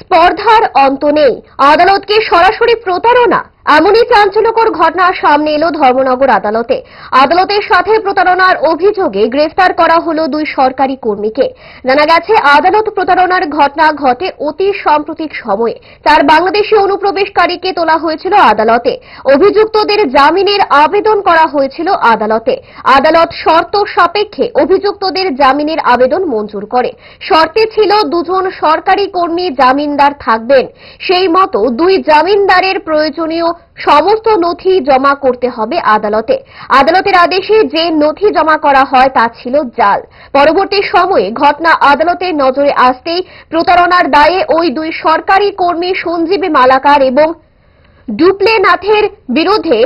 স্পর্ধার অন্ত নেই। আদালতকে সরাসরি প্রতারণা। এমনই চাঞ্চল্যকর ঘটনা সামনে এলো ধর্মনগর আদালতে। আদালতের সাথে প্রতারণার অভিযোগে গ্রেফতার করা হলো দুই সরকারি কর্মীকে। জানা গেছে, আদালত প্রতারণার ঘটনা ঘটে অতি সাম্প্রতিক সময়ে। চার বাংলাদেশি অনুপ্রবেশকারীকে তোলা হয়েছিল আদালতে। অভিযুক্তদের জামিনের আবেদন করা হয়েছিল আদালতে। আদালত শর্ত সাপেক্ষে অভিযুক্তদের জামিনের আবেদন মঞ্জুর করে। শর্তে ছিল দুজন সরকারি কর্মী জামিনদার থাকবেন। সেই মতো দুই জামিনদারের প্রয়োজনীয় সমস্ত নথি জমা করতে হবে আদালতে। আদালতের আদেশে যে নথি জমা করা হয় তা ছিল জাল। পরবর্তী সময়ে ঘটনা আদালতের নজরে আসতেই প্রতারণার দায়ে ওই দুই সরকারি কর্মী সঞ্জীবী মালাকার এবং ডুপ্লে নাথের বিরুদ্ধে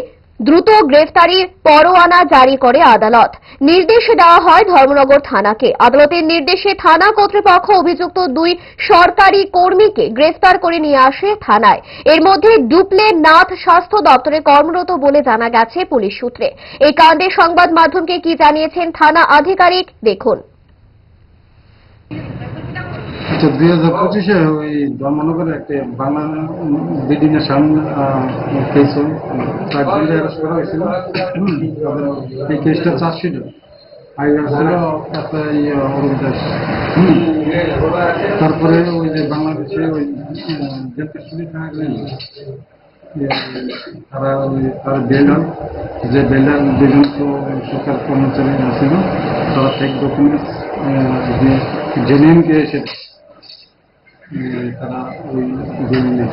দ্রুত গ্রেফতারির পরোয়ানা জারি করে আদালত। নির্দেশ দেওয়া হয় ধর্মনগর থানাকে। আদালতের নির্দেশে থানা কর্তৃপক্ষ অভিযুক্ত দুই সরকারি কর্মীকে গ্রেফতার করে নিয়ে আসে থানায়। এর মধ্যে ডুপ্লে নাথ স্বাস্থ্য দপ্তরে কর্মরত বলে জানা গেছে পুলিশ সূত্রে। এই কাণ্ডে সংবাদ মাধ্যমকে কি জানিয়েছেন থানা আধিকারিক, দেখুন। আচ্ছা দুই হাজার পঁচিশে ওই ধর্মনগরে একটা বাংলা বিল্ডিংয়ের সামনে হয় হয়েছিল। কেসটা চার্জশিট। তারপরে ওই যে বাংলাদেশে ওই তারা ওই তারা বেলার যে বেলার বিভিন্ন সরকার কর্মচারী ছিল তারা ফেক ডকুমেন্টস জেনুইনকে এসে উম, তারা ওই নেয়।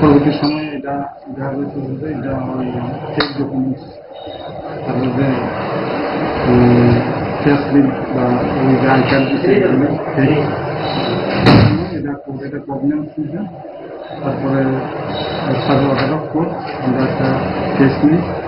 পরবর্তী সময়ে এটা যাচ্ছে যে এটা ওই ফেক ডকুমেন্টস তারপরে যে ফেসবিল বা ওই যে কার্ড। এটা খুব- এটা প্রবলেম ছিল তারপরে সার্ভ অর্ডার অফ কোর্ট, আমরা একটা কেস নিই